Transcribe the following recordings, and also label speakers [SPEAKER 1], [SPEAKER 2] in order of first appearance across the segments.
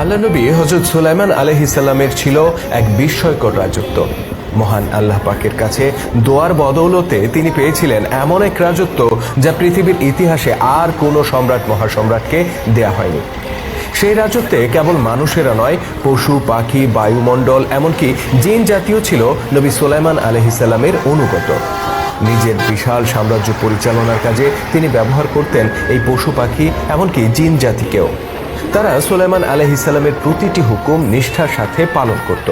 [SPEAKER 1] আল্লাহ নবী হজরত সুলাইমান আলহিসাল্লামের ছিল এক বিস্ময়কর রাজত্ব। মহান আল্লাহ পাকের কাছে দোয়ার বদৌলতে তিনি পেয়েছিলেন এমন এক রাজত্ব যা পৃথিবীর ইতিহাসে আর কোনো সম্রাট মহাসম্রাটকে দেয়া হয়নি। সেই রাজত্বে কেবল মানুষেরা নয়, পশু, পাখি, বায়ুমণ্ডল, এমনকি জিন জাতীয় ছিল নবী সুলাইমান আলহিসাল্লামের অনুগত। নিজের বিশাল সাম্রাজ্য পরিচালনার কাজে তিনি ব্যবহার করতেন এই পশু, পাখি, এমনকি জিন জাতিকেও তারা সুলাইমান আলহিসাল্লামের প্রতিটি হুকুম নিষ্ঠার সাথে পালন করত।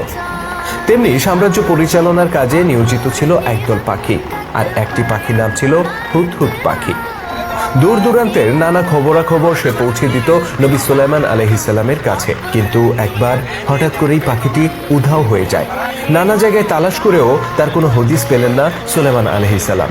[SPEAKER 1] তেমনি সাম্রাজ্য পরিচালনার কাজে নিয়োজিত ছিল একদল পাখি, আর একটি পাখির নাম ছিল হুদহুদ পাখি। দূর দূরান্তের নানা খবরাখবর সে পৌঁছে দিত নবী সুলাইমান আলহিসাল্লামের কাছে। কিন্তু একবার হঠাৎ করেই পাখিটি উধাও হয়ে যায়। নানা জায়গায় তালাশ করেও তার কোনো হদিস পেলেন না সুলাইমান আলহিসাল্লাম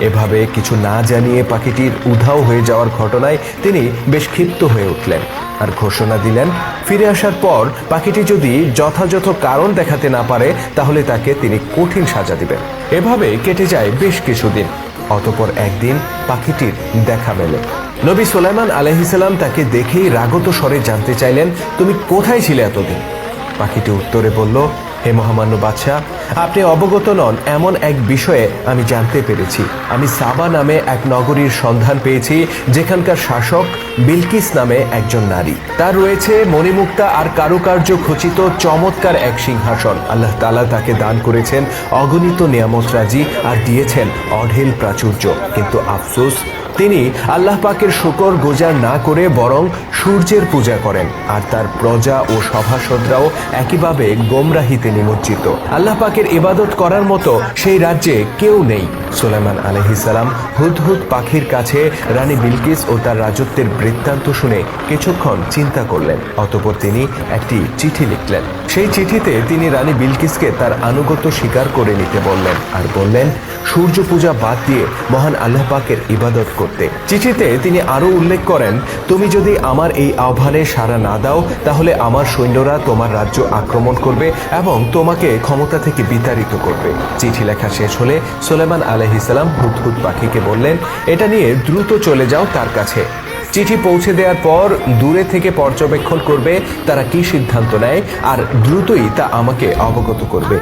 [SPEAKER 1] এভাবে কিছু না জানিয়ে পাখিটির উধাও হয়ে যাওয়ার ঘটনায় তিনি বেশ ক্ষিপ্ত হয়ে উঠলেন আর ঘোষণা দিলেন, ফিরে আসার পর পাখিটি যদি যথাযথ কারণ দেখাতে না পারে, তাহলে তাকে তিনি কঠিন সাজা দিবেন। এভাবে কেটে যায় বেশ কিছুদিন। অতপর একদিন পাখিটির দেখা মেলে। নবী সোলাইমান আলহিসাল্লাম তাকে দেখেই রাগত স্বরে জানতে চাইলেন, তুমি কোথায় ছিলে এতদিন? পাখিটি উত্তরে বলল হে মহামান্য বাদশাহ, আপনি অবগত নন, এমন এক বিষয়ে আমি জানতে পেরেছি। আমি সাবা নামে এক নগরীর সন্ধান পেয়েছি, যেখানকার শাসক বিলকিস নামে একজন নারী। তার রয়েছে মণিমুক্তা আর কারুকার্য খচিত চমৎকার এক সিংহাসন। আল্লাহ তালা তাকে দান করেছেন অগণিত নিয়ামত রাজি আর দিয়েছেন অঢেল প্রাচুর্য। কিন্তু আফসোস তিনি আল্লাহ পাকের শুকর গোজার না করে বরং সূর্যের পূজা করেন। আর তার প্রজা ও সভাসদরাও একইভাবে গোমরাহিতে নিমজ্জিত। আল্লাহ পাকের ইবাদত করার মতো সেই রাজ্যে কেউ নেই। সুলাইমান আলহিসাল্লাম হুদহুদ পাখির কাছে রানী বিলকিস ও তার রাজত্বের বৃত্তান্ত শুনে কিছুক্ষণ চিন্তা করলেন। অতপর তিনি একটি চিঠি লিখলেন। সেই চিঠিতে তিনি রানী বিলকিসকে তার আনুগত্য স্বীকার করে নিতে বললেন আর বললেন, সূর্য পূজা বাদ দিয়ে মহান আল্লাহ পাকের ইবাদত করতে। চিঠিতে তিনি আরও উল্লেখ করেন, তুমি যদি আমার এই আহ্বানে সাড়া না দাও, তাহলে আমার সৈন্যরা তোমার রাজ্য আক্রমণ করবে এবং তোমাকে ক্ষমতা থেকে বিতাড়িত করবে। চিঠি লেখা শেষ হলে সোলেমান আলহিসাল্লাম হুদহুদ পাখিকে বললেন, এটা নিয়ে দ্রুত চলে যাও তার কাছে। চিঠি পৌঁছে দেওয়ার পর দূরে থেকে পর্যবেক্ষণ করবে তারা কি সিদ্ধান্ত নেয় আর দ্রুতই তা আমাকে অবগত করবে।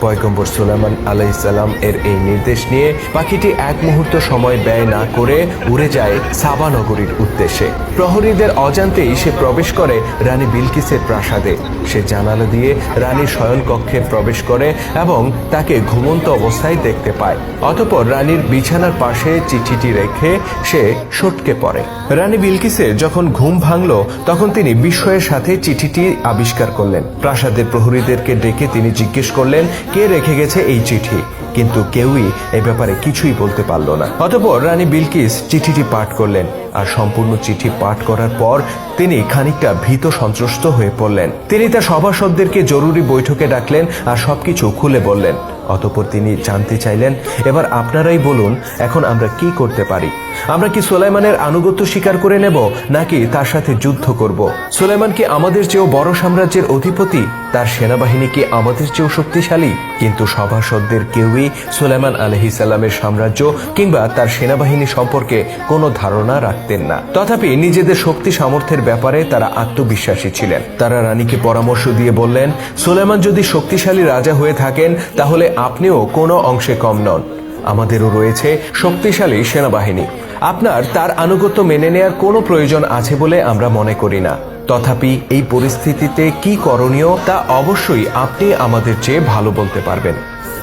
[SPEAKER 1] পয়গম্বর সুলাইমান আলাইসাল্লাম এর এই নির্দেশ নিয়ে পাখিটি এক মুহূর্ত সময় ব্যয় না করে উড়ে যায় সাবা নগরীর উদ্দেশ্যে। প্রহরীদের অজান্তেই সে প্রবেশ করে রানী বিলকিসের প্রাসাদে। সে জানালা দিয়ে রানীর শয়নকক্ষে প্রবেশ করে এবং তাকে ঘুমন্ত অবস্থায় দেখতে পায়। অতপর রানীর বিছানার পাশে চিঠিটি রেখে সে সটকে পড়ে। রানী বিলকিসের যখন ঘুম ভাঙল, তখন তিনি বিস্ময়ের সাথে চিঠিটি আবিষ্কার করলেন। প্রাসাদের প্রহরীদেরকে ডেকে তিনি জিজ্ঞেস করলেন কে রেখে গেছে এই চিঠি? কিন্তু কেউই এ ব্যাপারে কিছুই বলতে পারল না। অতপর রানী বিলকিস চিঠিটি পাঠ করলেন আর সম্পূর্ণ চিঠি পাঠ করার পর তিনি খানিকটা ভীত সন্ত্রস্ত হয়ে পড়লেন। তিনি তার সভাসদদেরকে জরুরি বৈঠকে ডাকলেন আর সবকিছু খুলে বললেন। অতপর তিনি জানতে চাইলেন, এবার আপনারাই বলুন, এখন আমরা কি করতে পারি? আমরা কি সোলাইমানের আনুগত্য স্বীকার করে নেব, নাকি তার সাথে যুদ্ধ করব? সোলাইমান কি আমাদের চেয়েও বড় সাম্রাজ্যের অধিপতি? তার সেনাবাহিনী কি আমাদের চেয়েও শক্তিশালী? কিন্তু সভাসদদের কেউই সোলাইমান আলহিসাল্লামের সাম্রাজ্য কিংবা তার সেনাবাহিনী সম্পর্কে কোনো ধারণা রাখতেন না। তথাপি নিজেদের শক্তি সামর্থ্যের ব্যাপারে তারা আত্মবিশ্বাসী ছিলেন। তারা রানীকে পরামর্শ দিয়ে বললেন সোলেমান যদি শক্তিশালী রাজা হয়ে থাকেন, তাহলে আপনিও কোনো অংশে কম নন। আমাদেরও রয়েছে শক্তিশালী সেনাবাহিনী। আপনার তার আনুগত্য মেনে নেয়ার কোনো প্রয়োজন আছে বলে আমরা মনে করি না। তথাপি এই পরিস্থিতিতে কি করণীয় তা অবশ্যই আপনি আমাদের চেয়ে ভালো বলতে পারবেন।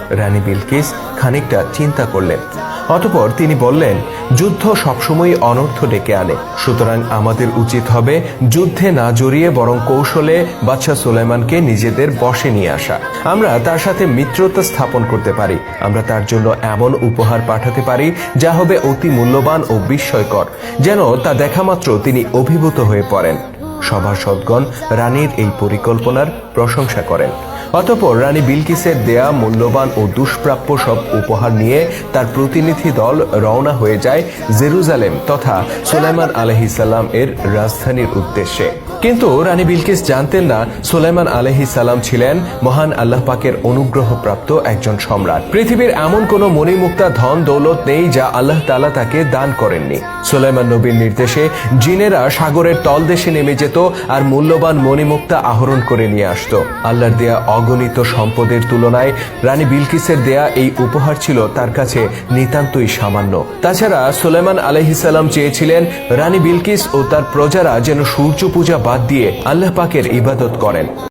[SPEAKER 1] রানী বিলকিস খানিকটা চিন্তা করলেন। অতপর তিনি বললেন যুদ্ধ সবসময় অনর্থ ডেকে আনে। সুতরাং আমাদের উচিত হবে যুদ্ধে না জড়িয়ে বরং কৌশলে বাদশাহ সুলাইমানকে নিজেদের বশে নিয়ে আসা। আমরা তার সাথে মিত্রতা স্থাপন করতে পারি। আমরা তার জন্য এমন উপহার পাঠাতে পারি যা হবে অতি মূল্যবান ও বিস্ময়কর। যেন তা দেখা মাত্র তিনি অভিভূত হয়ে পড়েন। সভাসদগণ রানীর এই পরিকল্পনার প্রশংসা করেন। অতপর রানী বিলকিসের দেয়া মূল্যবান ও দুষ্প্রাপ্য সব উপহার নিয়ে তার প্রতিনিধি দল রওনা হয়ে যায় জেরুজালেম তথা সুলাইমান আলহিসাল্লাম এর রাজধানীর উদ্দেশ্যে। কিন্তু রানী বিলকিস জানতেন না সুলাইমান আলহি সালাম ছিলেন মহান আল্লাহ পাকের অনুগ্রহপ্রাপ্ত একজন সম্রাট। পৃথিবীর এমন কোনো মণিমুক্তা ধন দৌলত নেই যা আল্লাহ তালা তাকে দান করেননি। সুলাইমান নবীর নির্দেশে জিনেরা সাগরের তলদেশে নেমে যেত আর মূল্যবান মণিমুক্তা আহরণ করে নিয়ে আসতো। আল্লাহর দেয়া অগণিত সম্পদের তুলনায় রানী বিলকিসের দেয়া এই উপহার ছিল তার কাছে নিতান্তই সামান্য। তাছাড়া সুলাইমান আলহিসাল্লাম চেয়েছিলেন রানী বিলকিস ও তার প্রজারা যেন সূর্য পূজা বাদ দিয়ে আল্লাহ পাকের ইবাদত করেন।